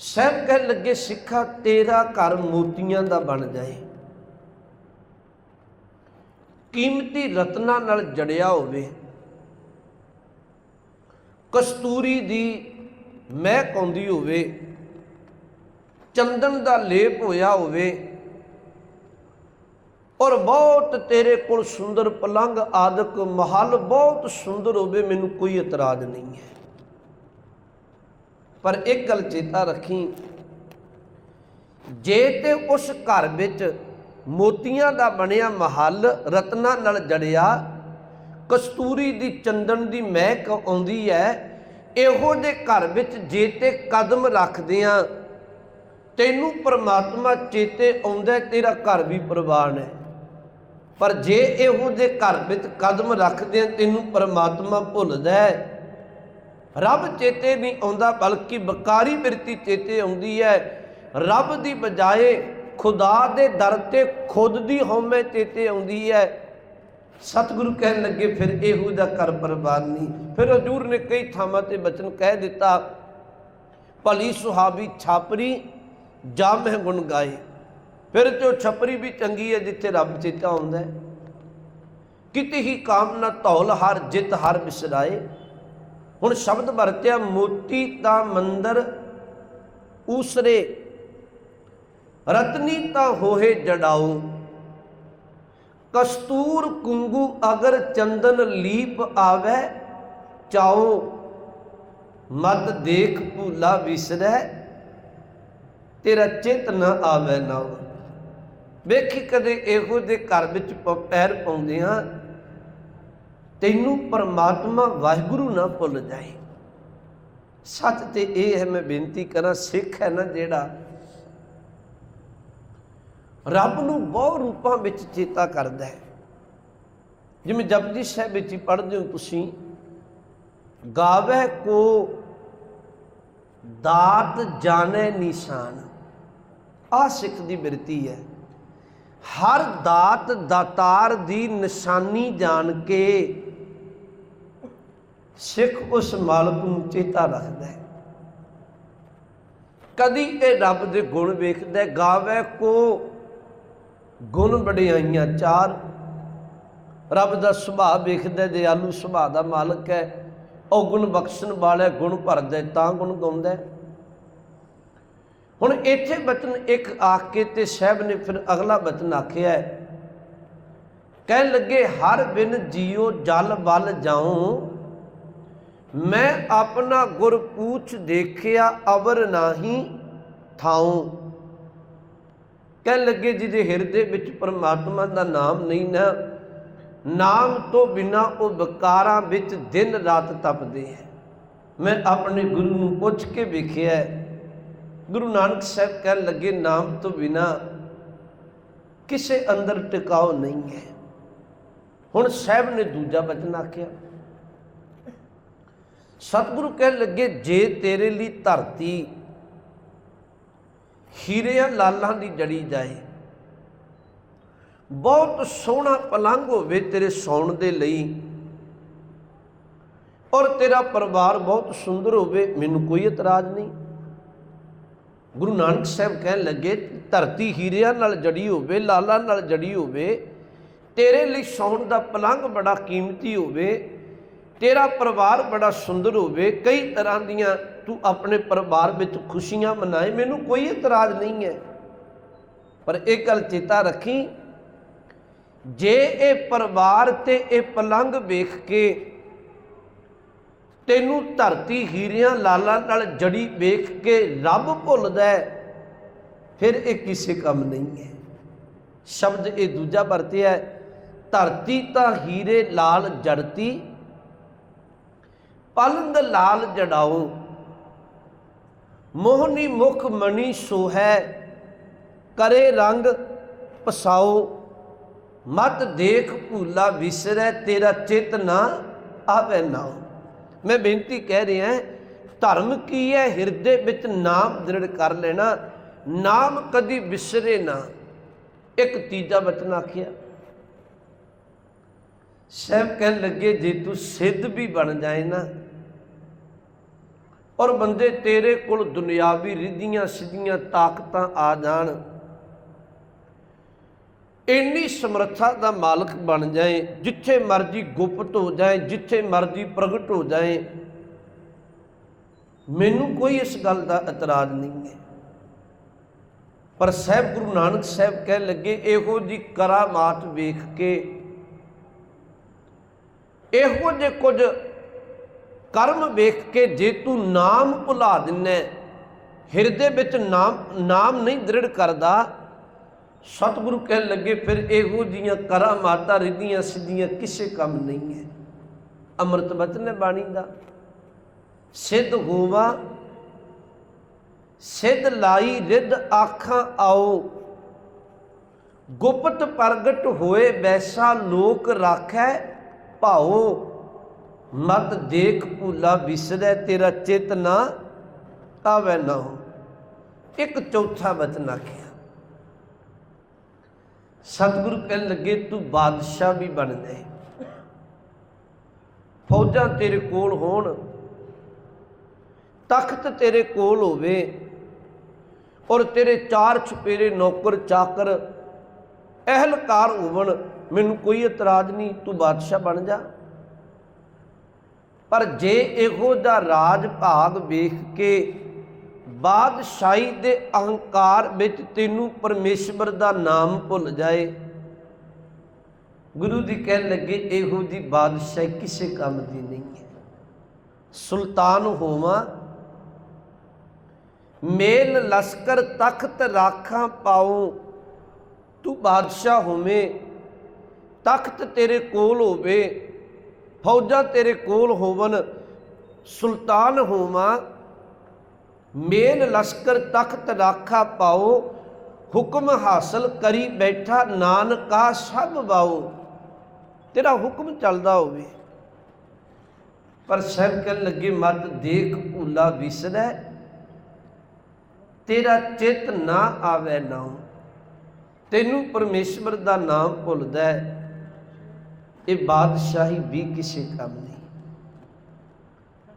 ਸਹਿਬ ਕਹਿ ਲੱਗੇ, ਸਿੱਖਾ ਤੇਰਾ ਘਰ ਮੋਤੀਆਂ ਦਾ ਬਣ ਜਾਏ। ਕੀਮਤੀ ਰਤਨਾਂ ਨਾਲ ਜੜਿਆ ਹੋਵੇ। ਕਸਤੂਰੀ ਦੀ ਮਹਿਕ ਆਉਂਦੀ ਹੋਵੇ, ਚੰਦਨ ਦਾ ਲੇਪ ਹੋਇਆ ਹੋਵੇ, ਔਰ ਬਹੁਤ ਤੇਰੇ ਕੋਲ ਸੁੰਦਰ ਪਲੰਗ, ਆਦਿਕ ਮਹਲ ਬਹੁਤ ਸੁੰਦਰ ਹੋਵੇ, ਮੈਨੂੰ ਕੋਈ ਇਤਰਾਜ਼ ਨਹੀਂ ਹੈ। ਪਰ ਇੱਕ ਗੱਲ ਚੇਤਾ ਰੱਖੀ। ਜੇ ਤੇ ਉਸ ਘਰ ਵਿੱਚ ਮੋਤੀਆਂ ਦਾ ਬਣਿਆ ਮਹੱਲ ਰਤਨਾਂ ਨਾਲ ਜੜਿਆ, ਕਸਤੂਰੀ ਦੀ ਚੰਦਨ ਦੀ ਮਹਿਕ ਆਉਂਦੀ ਹੈ, ਇਹੋ ਦੇ ਘਰ ਵਿੱਚ ਜੇ ਤੇ ਕਦਮ ਰੱਖਦੇ ਆ ਤੈਨੂੰ ਪਰਮਾਤਮਾ ਚੇਤੇ ਆਉਂਦਾ ਤੇਰਾ ਘਰ ਵੀ ਪ੍ਰਵਾਨ ਹੈ। ਪਰ ਜੇ ਇਹੋ ਦੇ ਘਰ ਵਿੱਚ ਕਦਮ ਰੱਖਦੇ ਆ ਤੈਨੂੰ ਪਰਮਾਤਮਾ ਭੁੱਲਦਾ ਹੈ ਰੱਬ ਚੇਤੇ ਨਹੀਂ ਆਉਂਦਾ, ਬਲਕਿ ਬਕਾਰੀ ਬਿਰਤੀ ਚੇਤੇ ਆਉਂਦੀ ਹੈ। ਰੱਬ ਦੀ ਬਜਾਏ ਖੁਦਾ ਦੇ ਦਰ ਤੇ ਖੁਦ ਦੀ ਹਉਮੈ ਚੇਤੇ ਆਉਂਦੀ ਹੈ। ਸਤਿਗੁਰੂ ਕਹਿਣ ਲੱਗੇ, ਫਿਰ ਇਹੋ ਦਾ ਕਰ ਬਰਬਾਦ ਫਿਰ ਹਜੂਰ ਨੇ ਕਈ ਥਾਵਾਂ ਤੇ ਬਚਨ ਕਹਿ ਦਿੱਤਾ, ਭਲੀ ਸੁਹਾਬੀ ਛਾਪਰੀ ਜਾ ਮਹਿ ਗੁਣ ਗਾਏ। ਫਿਰ ਜੋ ਛਪਰੀ ਵੀ ਚੰਗੀ ਹੈ, ਜਿੱਥੇ ਰੱਬ ਚੇਤਾ ਆਉਂਦਾ ਕਿਤੇ ਹੀ ਕਾਮਨਾ ਧੌਲ, ਹਰ ਜਿਤ ਹਰ ਬਿਸਰਾਏ। ਹੁਣ ਸ਼ਬਦ ਵਰਤਿਆ ਮੋਤੀ ਤਾਂ ਮੰਦਰ ਊਸਰੇ, ਰਤਨੀ ਤਾਂ ਹੋਏ ਜੜਾਉ ਕਸਤੂਰ ਕੁੰਗੂ ਅਗਰ ਚੰਦਨ ਲੀਪ ਆਵੇ, ਚਾਉ ਮਤ ਦੇਖ ਭੂਲਾ ਵਿਸਰੈ, ਤੇਰਾ ਚਿਤ ਨਾ ਆਵੇ ਨਾ ਵੇਖੀ ਕਦੇ ਇਹੋ ਦੇ ਘਰ ਵਿੱਚ ਪੈਰ ਪਾਉਂਦੇ ਆ ਤੈਨੂੰ ਪਰਮਾਤਮਾ ਵਾਹਿਗੁਰੂ ਨਾ ਭੁੱਲ ਜਾਏ। ਸੱਚ ਤੇ ਇਹ ਹੈ, ਮੈਂ ਬੇਨਤੀ ਕਰਾਂ, ਸਿੱਖ ਹੈ ਨਾ ਜਿਹੜਾ ਰੱਬ ਨੂੰ ਬਹੁ ਰੂਪਾਂ ਵਿੱਚ ਚੇਤਾ ਕਰਦਾ ਹੈ। ਜਿਵੇਂ ਜਪਜੀ ਸਾਹਿਬ ਵਿੱਚ ਹੀ ਪੜ੍ਹਦੇ ਹੋ ਤੁਸੀਂ ਗਾਵੇ ਕੋ ਦਾਤ ਜਾਣੇ ਨਿਸ਼ਾਨ। ਆ ਸਿੱਖ ਦੀ ਬਿਰਤੀ ਹੈ। ਹਰ ਦਾਤ ਦਾਤਾਰ ਦੀ ਨਿਸ਼ਾਨੀ ਜਾਣ ਕੇ ਸਿੱਖ ਉਸ ਮਾਲਕ ਨੂੰ ਚੇਤਾ ਰੱਖਦਾ ਹੈ। ਕਦੀ ਇਹ ਰੱਬ ਦੇ ਗੁਣ ਵੇਖਦਾ ਹੈ, ਗਾਵੇ ਕੋ ਗੁਣ ਵਡਿਆਈਆਂ ਚਾਰ। ਰੱਬ ਦਾ ਸੁਭਾਅ ਵੇਖਦਾ ਦਿਆਲੂ ਸੁਭਾਅ ਦਾ ਮਾਲਕ ਹੈ। ਉਹ ਗੁਣ ਬਖਸ਼ਣ ਵਾਲਾ ਗੁਣ ਭਰਦਾ ਤਾਂ ਗੁਣ ਗਾਉਂਦਾ ਹੁਣ ਇੱਥੇ ਬਚਨ ਇੱਕ ਆਖ ਕੇ ਤੇ ਸਾਹਿਬ ਨੇ ਫਿਰ ਅਗਲਾ ਬਚਨ ਆਖਿਆ ਹੈ। ਕਹਿਣ ਲੱਗੇ ਹਰ ਬਿਨ ਜੀਉ ਜਲ ਬਲ ਜਾਉ। ਮੈਂ ਆਪਣਾ ਗੁਰ ਪੂਛ ਦੇਖਿਆ, ਅਵਰ ਨਾਹੀ ਥਾਉ। ਕਹਿਣ ਲੱਗੇ ਜਿਹਦੇ ਹਿਰਦੇ ਵਿੱਚ ਪਰਮਾਤਮਾ ਦਾ ਨਾਮ ਨਹੀਂ ਨਾ, ਨਾਮ ਤੋਂ ਬਿਨਾ ਉਹ ਵਿਕਾਰਾਂ ਵਿੱਚ ਦਿਨ ਰਾਤ ਤਪਦੇ ਹੈ। ਮੈਂ ਆਪਣੇ ਗੁਰੂ ਨੂੰ ਪੁੱਛ ਕੇ ਵੇਖਿਆ ਗੁਰੂ ਨਾਨਕ ਸਾਹਿਬ ਕਹਿਣ ਲੱਗੇ, ਨਾਮ ਤੋਂ ਬਿਨਾ ਕਿਸੇ ਅੰਦਰ ਟਿਕਾਓ ਨਹੀਂ ਹੈ। ਹੁਣ ਸਾਹਿਬ ਨੇ ਦੂਜਾ ਬਚਨ ਆਖਿਆ। ਸਤਿਗੁਰੂ ਕਹਿਣ ਲੱਗੇ, ਜੇ ਤੇਰੇ ਲਈ ਧਰਤੀ ਹੀਰਿਆਂ ਲਾਲਾਂ ਦੀ ਜੜੀ ਜਾਏ, ਬਹੁਤ ਸੋਹਣਾ ਪਲੰਘ ਹੋਵੇ ਤੇਰੇ ਸੌਣ ਦੇ ਲਈ ਔਰ ਤੇਰਾ ਪਰਿਵਾਰ ਬਹੁਤ ਸੁੰਦਰ ਹੋਵੇ, ਮੈਨੂੰ ਕੋਈ ਇਤਰਾਜ਼ ਨਹੀਂ। ਗੁਰੂ ਨਾਨਕ ਸਾਹਿਬ ਕਹਿਣ ਲੱਗੇ, ਧਰਤੀ ਹੀਰਿਆਂ ਨਾਲ ਜੜੀ ਹੋਵੇ, ਲਾਲਾਂ ਨਾਲ ਜੜੀ ਹੋਵੇ, ਤੇਰੇ ਲਈ ਸੌਣ ਦਾ ਪਲੰਘ ਬੜਾ ਕੀਮਤੀ ਹੋਵੇ ਤੇਰਾ ਪਰਿਵਾਰ ਬੜਾ ਸੁੰਦਰ ਹੋਵੇ, ਕਈ ਤਰ੍ਹਾਂ ਦੀਆਂ ਤੂੰ ਆਪਣੇ ਪਰਿਵਾਰ ਵਿੱਚ ਖੁਸ਼ੀਆਂ ਮਨਾਏ, ਮੈਨੂੰ ਕੋਈ ਇਤਰਾਜ਼ ਨਹੀਂ ਹੈ। ਪਰ ਇਹ ਗੱਲ ਚੇਤਾ ਰੱਖੀ, ਜੇ ਇਹ ਪਰਿਵਾਰ ਤੇ ਇਹ ਪਲੰਗ ਵੇਖ ਕੇ ਤੈਨੂੰ ਧਰਤੀ ਹੀਰਿਆਂ ਲਾਲਾਂ ਨਾਲ ਜੜੀ ਵੇਖ ਕੇ ਰੱਬ ਭੁੱਲਦਾ ਫਿਰ ਇਹ ਕਿਸੇ ਕੰਮ ਨਹੀਂ ਹੈ। ਸ਼ਬਦ ਇਹ ਦੂਜਾ ਵਰਤਿਆ ਧਰਤੀ ਤਾਂ ਹੀਰੇ ਲਾਲ ਜੜਤੀ ਪਲੰਗ ਲਾਲ ਜੜਾਓ। ਮੋਹਨੀ ਮੁਖ ਮਣੀ ਸੋਹੈ, ਕਰੇ ਰੰਗ ਪਸਾਓ। ਮਤ ਦੇਖ ਭੂਲਾ ਵਿਸਰੈ, ਤੇਰਾ ਚਿਤ ਨਾ ਆਵੇ ਨਾ ਮੈਂ ਬੇਨਤੀ ਕਹਿ ਰਿਹਾ ਧਰਮ ਕੀ ਹੈ ਹਿਰਦੇ ਵਿੱਚ ਨਾਮ ਦ੍ਰਿੜ ਕਰ ਲੈਣਾ। ਨਾਮ ਕਦੀ ਵਿਸਰੇ ਨਾ। ਇੱਕ ਤੀਜਾ ਬਚਨ ਆਖਿਆ ਸਹਿਬ ਕਹਿਣ ਲੱਗੇ, ਜੇ ਤੂੰ ਸਿੱਧ ਵੀ ਬਣ ਜਾਏ ਨਾ, ਔਰ ਬੰਦੇ ਤੇਰੇ ਕੋਲ ਦੁਨਿਆਵੀ ਰਿੱਧੀਆਂ ਸਿੱਧੀਆਂ ਤਾਕਤਾਂ ਆ ਜਾਣ, ਇੰਨੀ ਸਮਰੱਥਾ ਦਾ ਮਾਲਕ ਬਣ ਜਾਏ, ਜਿੱਥੇ ਮਰਜ਼ੀ ਗੁਪਤ ਹੋ ਜਾਏ, ਜਿੱਥੇ ਮਰਜ਼ੀ ਪ੍ਰਗਟ ਹੋ ਜਾਏ, ਮੈਨੂੰ ਕੋਈ ਇਸ ਗੱਲ ਦਾ ਇਤਰਾਜ਼ ਨਹੀਂ ਹੈ। ਪਰ ਸਾਹਿਬ ਗੁਰੂ ਨਾਨਕ ਸਾਹਿਬ ਕਹਿ ਲੱਗੇ, ਇਹੋ ਜੀ ਕਰਾਮਾਤ ਵੇਖ ਕੇ ਇਹੋ ਜੇ ਕੁਝ ਕਰਮ ਵੇਖ ਕੇ ਜੇ ਤੂੰ ਨਾਮ ਭੁਲਾ ਦਿੰਨਾ, ਹਿਰਦੇ ਵਿੱਚ ਨਾਮ ਨਾਮ ਨਹੀਂ ਦ੍ਰਿੜ ਕਰਦਾ, ਸਤਿਗੁਰੂ ਕਹਿਣ ਲੱਗੇ, ਫਿਰ ਇਹੋ ਜੀਆਂ ਕਰਾਮਾਤਾਂ ਰਿੱਧੀਆਂ ਸਿੱਧੀਆਂ ਕਿਸੇ ਕੰਮ ਨਹੀਂ ਹੈ ਅੰਮ੍ਰਿਤ ਵਚਨ ਹੈ ਬਾਣੀ ਦਾ। ਸਿੱਧ ਹੋਵਾ, ਸਿੱਧ ਲਾਈ ਰਿੱਧ ਆਖਾਂ ਆਓ। ਗੁਪਤ ਪ੍ਰਗਟ ਹੋਏ ਵੈਸਾ ਲੋਕ ਰਾਖੈ ਭਾਉ, ਮਤ ਦੇਖ ਭੂਲਾ ਵਿਸਰੈ, ਤੇਰਾ ਚਿਤ ਨਾ ਆਵੈ ਨਾ ਹੋ। ਇੱਕ ਚੌਥਾ ਬਚਨ ਆਖਿਆ, ਸਤਿਗੁਰੂ ਕਹਿਣ ਲੱਗੇ, ਤੂੰ ਬਾਦਸ਼ਾਹ ਵੀ ਬਣ ਜਾਏ। ਫੌਜਾਂ ਤੇਰੇ ਕੋਲ ਹੋਣ, ਤਖਤ ਤੇਰੇ ਕੋਲ ਹੋਵੇ, ਔਰ ਤੇਰੇ ਚਾਰ ਛਪੇਰੇ ਨੌਕਰ ਚਾਕਰ ਅਹਲਕਾਰ ਹੋਵਣ ਮੈਨੂੰ ਕੋਈ ਇਤਰਾਜ਼ ਨਹੀਂ, ਤੂੰ ਬਾਦਸ਼ਾਹ ਬਣ ਜਾ। ਪਰ ਜੇ ਇਹੋ ਦਾ ਰਾਜ ਭਾਗ ਵੇਖ ਕੇ ਬਾਦਸ਼ਾਹੀ ਦੇ ਅਹੰਕਾਰ ਵਿੱਚ ਤੈਨੂੰ ਪਰਮੇਸ਼ਵਰ ਦਾ ਨਾਮ ਭੁੱਲ ਜਾਏ, ਗੁਰੂ ਜੀ ਕਹਿਣ ਲੱਗੇ, ਇਹੋ ਦੀ ਬਾਦਸ਼ਾਹੀ ਕਿਸੇ ਕੰਮ ਦੀ ਨਹੀਂ ਹੈ। ਸੁਲਤਾਨ ਹੋਵਾਂ, ਮੇਲ ਲਸ਼ਕਰ ਤਖਤ ਰਾਖਾਂ ਪਾਉ, ਤੂੰ ਬਾਦਸ਼ਾਹ ਹੋਵੇਂ ਤਖਤ ਤੇਰੇ ਕੋਲ ਹੋਵੇ, ਫੌਜਾਂ ਤੇਰੇ ਕੋਲ ਹੋਵਨ ਸੁਲਤਾਨ ਹੋਵਾਂ, ਮੇਲ ਲਸ਼ਕਰ ਤਖਤ ਰਾਖਾ ਪਾਓ, ਹੁਕਮ ਹਾਸਲ ਕਰੀ ਬੈਠਾ ਨਾਨਕਾ ਸਭ ਬਾਓ ਤੇਰਾ ਹੁਕਮ ਚੱਲਦਾ ਹੋਵੇ। ਪਰ ਸਹਿਬ ਕਹਿਣ ਲੱਗੇ, ਮਤ ਦੇਖ ਭੂਲਾ ਵਿਸਰੈ, ਤੇਰਾ ਚਿਤ ਨਾ ਆਵੇ ਨਾ ਤੈਨੂੰ ਪਰਮੇਸ਼ਵਰ ਦਾ ਨਾਮ ਭੁੱਲਦਾ ਹੈ। ਇਹ ਬਾਦਸ਼ਾਹੀ ਵੀ ਕਿਸੇ ਕੰਮ ਨਹੀਂ